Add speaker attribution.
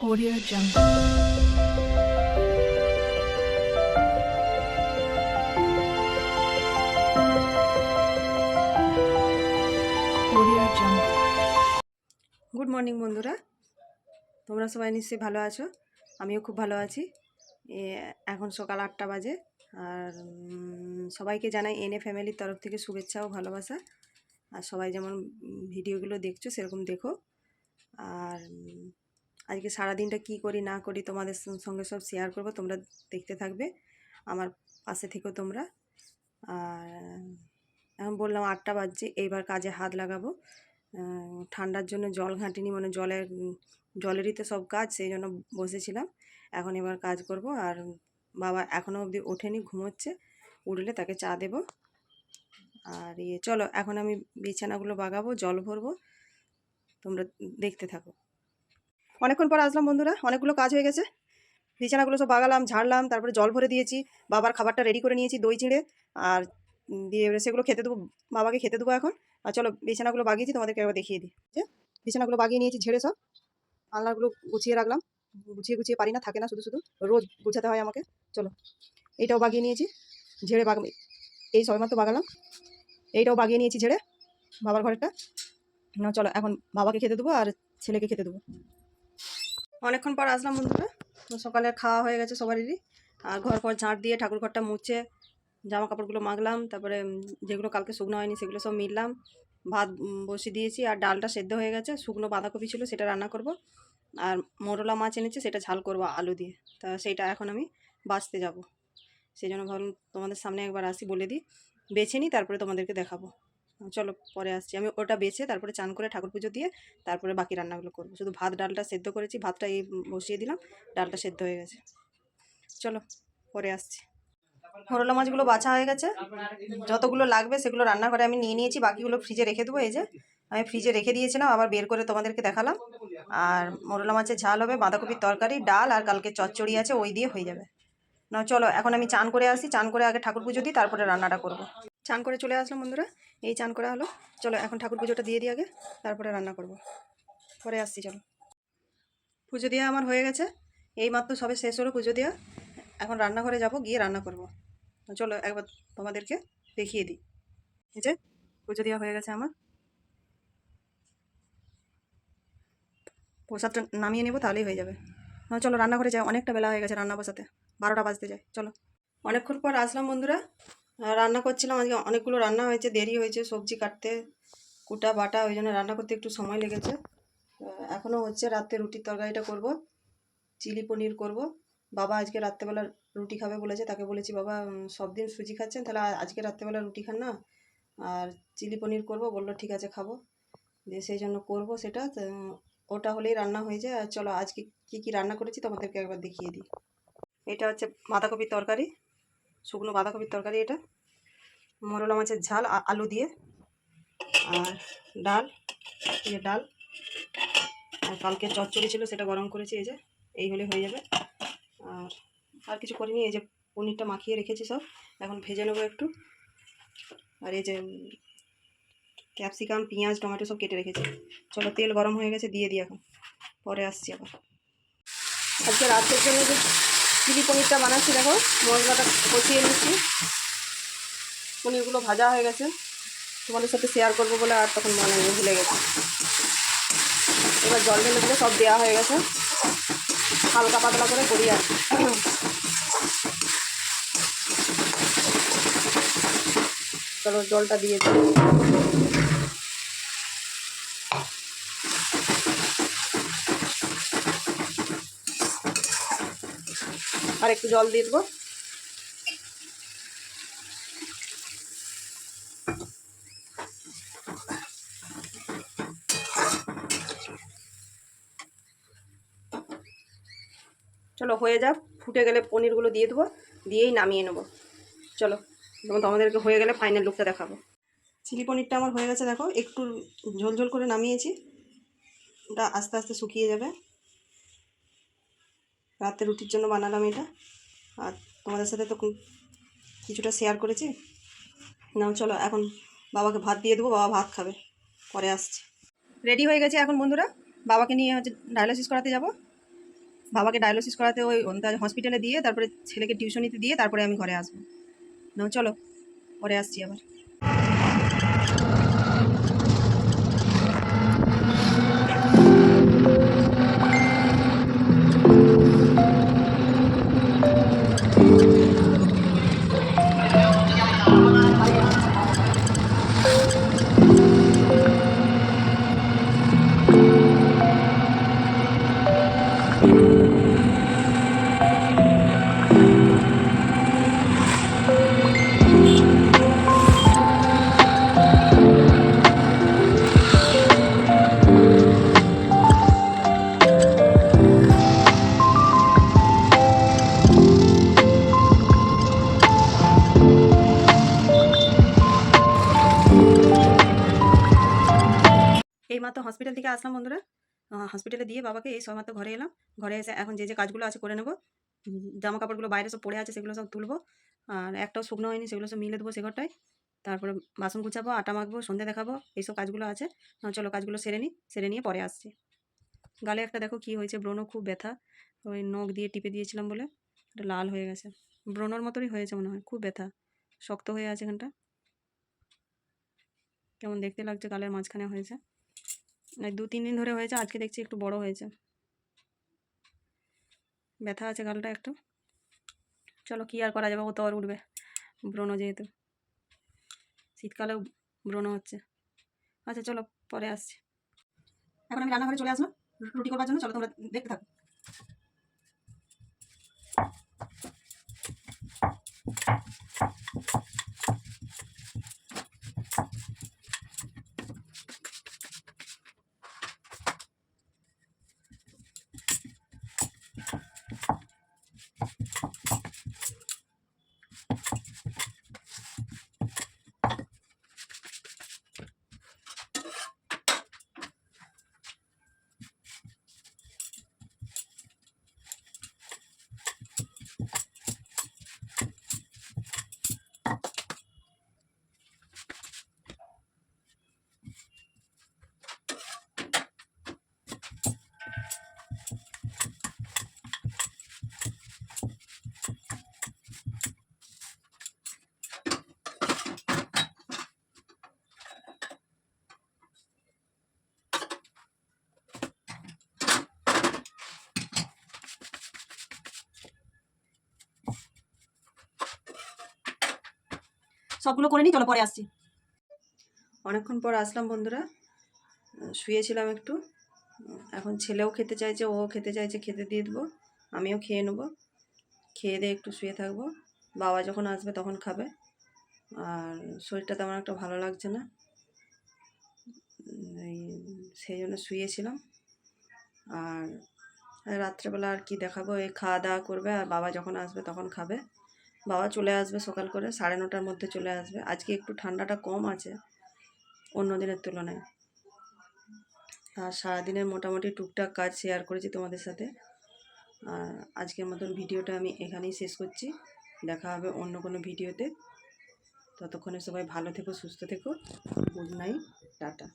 Speaker 1: Audio Jungle.
Speaker 2: Good morning বন্ধুরা। তোমরা সবাই নিশ্চয়ই ভালো আছো? আমিও খুব ভালো আছি। এখন সকাল আটটা বাজে। আর সবাইকে জানাই এনএ ফ্যামিলির তরফ থেকে শুভেচ্ছা ও ভালোবাসা। আর সবাই যেমন ভিডিওগুলো দেখছ, সেরকম দেখো। আর আজকে সারাদিনটা কি করি, না করি তোমাদের সঙ্গে সব শেয়ার করব, তোমরা দেখতে থাকবে। আমার পাশে থেকেও তোমরা। আর এখন বললাম আটটা বাজছে এইবার কাজে হাত লাগাবো। ঠান্ডার জন্য জল ঘাঁটিনি মানে জলের, জলেরই তো সব কাজ, সেই জন্য বসেছিলাম। এখন এবার কাজ করব, আর বাবা এখনও অবধি ওঠেনি, ঘুমোচ্ছে। উঠলে তাকে চা দেব। আর ইয়ে চলো এখন আমি বিছানাগুলো বাগাবো, জল ভরবো। তোমরা দেখতে থাকো। অনেকক্ষণ পর আসলাম বন্ধুরা, অনেকগুলো কাজ হয়ে গেছে। বিছানাগুলো সব বাগালাম, ঝাড়লাম, তারপরে জল ভরে দিয়েছি, বাবার খাবারটা রেডি করে নিয়েছি দই চিঁড়ে, আর দিয়ে সেগুলো খেতে দেবো, বাবাকে খেতে দেবো এখন। আর চলো বিছানাগুলো বাগিয়েছি, তোমাদেরকে একবার দেখিয়ে দিই। বিছানাগুলো বাগিয়ে নিয়েছি, ঝেড়ে সব। আলনাগুলো গুছিয়ে রাখলাম। গুছিয়ে গুছিয়ে পারি না, থাকে না শুধু শুধু, রোজ গুছাতে হয় আমাকে। চলো, এইটাও বাগিয়ে নিয়েছি, ঝেড়ে বাগ, এই সবেমাত্র বাগালাম। এইটাও বাগিয়ে নিয়েছি ঝেড়ে, বাবার ঘরেরটা। না চলো, এখন বাবাকে খেতে দেবো আর ছেলেকে খেতে দেবো। অনেকক্ষণ পর আসলাম বন্ধুরা। সকালে খাওয়া হয়ে গেছে সবারই। আর ঘর ঘর ঝাঁট দিয়ে ঠাকুর ঘরটা মুছে জামা কাপড়গুলো মাগলাম তারপরে যেগুলো কালকে শুকনো হয়নি সেগুলো সব মিললাম। ভাত বসিয়ে দিয়েছি আর ডালটা সেদ্ধ হয়ে গেছে। শুকনো বাঁধাকপি ছিল সেটা রান্না করব। আর মোরলা মাছ এনেছে সেটা ঝাল করব আলু দিয়ে। তা সেইটা এখন আমি বাঁচতে যাব। সেই জন্য ভাবলাম তোমাদের সামনে একবার আসি বলে দিই। বেছে নিই, তারপরে তোমাদেরকে দেখাবো। চলো পরে আসছি। আমি ওটা বেছে তারপরে চান করে ঠাকুর পুজো দিয়ে তারপরে বাকি রান্নাগুলো করব। শুধু ভাত, ডালটা সেদ্ধ করেছি, ভাতটা এই বসিয়ে দিলাম, ডালটা সেদ্ধ হয়ে গেছে। চলো, পরে আসছি। মোরলা মাছগুলো বাছা হয়ে গেছে। যতগুলো লাগবে সেগুলো রান্না করে আমি নিয়ে নিয়েছি, বাকিগুলো ফ্রিজে রেখে দেবো। এই যে, আমি ফ্রিজে রেখে দিয়েছিলাম, আবার বের করে তোমাদেরকে দেখালাম। আর মোরলা মাছের ঝাল হবে বাঁধাকপির তরকারি, ডাল আর কালকে চচ্চড়ি আছে, ওই দিয়ে হয়ে যাবে। না চলো, এখন আমি চান করে আসি, চান করে আগে ঠাকুর পুজো দিই, তারপরে রান্নাটা করব। চান করে চলে আসলাম বন্ধুরা, এই চান করা হলো। চলো এখন ঠাকুর পুজোটা দিয়ে দিই আগে, তারপরে রান্না করব। পরে আসছি, চলো। পুজো দেওয়া আমার হয়ে গেছে। এই মাত্র সবে শেষ হলো পুজো দেওয়া। এখন রান্নাঘরে যাব, গিয়ে রান্না করব। চলো একবার তোমাদেরকে দেখিয়ে দিই। এই যে, পুজো দেওয়া হয়ে গেছে আমার। প্রসাদটা নামিয়ে নেব, তাহলেই হয়ে যাবে। চলো রান্নাঘরে যাই, অনেকটা বেলা হয়ে গেছে রান্না বসাতে। বারোটা বাজতে যায়, চলো। অনেকক্ষণ পর আসলাম বন্ধুরা। রান্না করছিলাম, আজকে অনেকগুলো রান্না হয়েছে, দেরি হয়েছে সবজি কাটতে। কুটা, বাটা, ওই জন্য রান্না করতে একটু সময় লেগেছে। এখনও হচ্ছে রাত্রে রুটির তরকারিটা করব, চিলি পনির করব। বাবা আজকে রাত্রেবেলা রুটি খাবে বলেছে, তাকে বলেছি, বাবা সব দিন সুজি খাচ্ছেন, তাহলে আজকে রাত্রেবেলা রুটি খান না। আর চিলি পনির করব, বলল, ঠিক আছে, খাব। দিয়ে সেই জন্য করব সেটা। ওটা হলেই রান্না হয়ে যায়। আর চলো, আজকে কী কী রান্না করেছি তোমাদেরকে একবার দেখিয়ে দিই। এটা হচ্ছে বাঁধাকপির তরকারি। শুকনো বাঁধাকপির তরকারি এটা। মরলা মাছের ঝাল আলু দিয়ে। আর ডাল এই ডাল। আর কালকে চচ্চড়ি ছিল, সেটা গরম করেছি, এই যে, এই হলে হয়ে যাবে। আর আর কিছু করিনি, এই যে পনিরটা মাখিয়ে রেখেছি সব। এখন ভেজে নেব একটু। আর এই যে ক্যাপসিকাম, পেঁয়াজ, টমেটো সব কেটে রেখেছি। চলো, তেল গরম হয়ে গেছে, দিয়ে দিই এখন। পরে আসছি আবার। আজকে রাতের জন্য যে চিলি পনিরটা বানাচ্ছি, দেখো। মশলাটা কষিয়ে নিচ্ছি। পনিরগুলো ভাজা হয়ে গেছে। তোমাদের সাথে শেয়ার করব বলে আর তখন মনে ভুলে গেছে। এবার জল ঢেলে দিলে সব দেওয়া হয়ে গেছে। হালকা পাতলা করে করি আর। চলো জলটা দিয়ে আর একটু জল দিয়ে দেবো। চলো, হয়ে যাক। ফুটে গেলে পনিরগুলো দিয়ে দেবো, দিয়েই নামিয়ে নেব। চলো, এবং তোমাদেরকে হয়ে গেলে ফাইনাল লুকটা দেখাবো। চিলি পনিরটা আমার হয়ে গেছে, দেখো, একটু ঝোল ঝোল করে নামিয়েছি। ওটা আস্তে আস্তে শুকিয়ে যাবে। রাতে রুটির জন্য বানালাম এটা। আর তোমাদের সাথে তো কিছুটা শেয়ার করেছি। নাও চলো, এখন বাবাকে ভাত দিয়ে দেবো, বাবা ভাত খাবে। পরে আসছি। রেডি হয়ে গেছে এখন বন্ধুরা? বাবাকে নিয়ে হচ্ছে ডায়ালিসিস করাতে যাব। বাবাকে ডায়ালিসিস করাতে ওই হসপিটালে দিয়ে, তারপরে ছেলেকে টিউশনিতে দিয়ে, তারপরে আমি ঘরে আসব। না চলো, পরে আসছি আবার। হসপিটাল থেকে আসলাম বন্ধুরা। হসপিটালে দিয়ে বাবাকে এই মাত্র ঘরে এলাম। ঘরে এসে এখন যে যে কাজগুলো আছে করে নেব। জামা কাপড়গুলো বাইরে সব পড়ে আছে, সেগুলো সব তুলবো। আর একটাও শুকনো হয়নি, সেগুলো সব মিলে দেবো সে ঘরটায়। তারপরে বাসন গুছাবো, আটা মাখবো, সন্ধে দেখাবো, এইসব কাজগুলো আছে। চলো কাজগুলো সেরে নিই সেরে নিয়ে পরে আসছি। গালে একটা দেখো কি হয়েছে ব্রণ খুব ব্যথা। ওই নখ দিয়ে টিপে দিয়েছিলাম বলে এটা লাল হয়ে গেছে। ব্রণর মতনই হয়েছে মনে হয়, খুব ব্যথা। শক্ত হয়ে আছে এখানটা। কেমন দেখতে লাগছে, গালের মাঝখানে হয়েছে। দু, তিন দিন ধরে হয়েছে, আজকে দেখছি একটু বড় হয়েছে। ব্যথা আছে গালটা একটু। চলো কী আর করা যাবে, ও তো আর উঠবে, ব্রণ যেহেতু। শীতকালেও ব্রণ হচ্ছে। আচ্ছা চলো, পরে আসছি। এখন আমি রান্নাঘরে চলে আসলাম রুটি করবার জন্য, চলো তোমরা দেখতে থাকো। সবগুলো করে নিই চলো পরে আসছি। অনেকক্ষণ পর আসলাম বন্ধুরা। শুয়েছিলাম একটু। এখন ছেলেও খেতে চাইছে, ও খেতে চাইছে, খেতে দিয়ে দেবো। আমিও খেয়ে নেব। খেয়ে দিয়ে একটু শুয়ে থাকব। বাবা যখন আসবে তখন খাবে। আর শরীরটা তেমন একটা ভালো লাগছে না। এই সেই জন্য শুয়েছিলাম। আর আর রাত্রেবেলা আর কি দেখাবো? এই খাওয়া দাওয়া করবে আর বাবা যখন আসবে তখন খাবে। বাবা চলে আসবে সকাল করে, সাড়ে নটার মধ্যে চলে আসবে। আজকে একটু ঠান্ডাটা কম আছে অন্য দিনের তুলনায়। আর সারাদিনের মোটামুটি টুকটাক কাজ শেয়ার করেছি তোমাদের সাথে। আর আজকের মতন ভিডিওটা আমি এখানেই শেষ করছি। দেখা হবে অন্য কোনো ভিডিওতে। ততক্ষণে সবাই ভালো থেকো, সুস্থ থেকো। Good night, tata.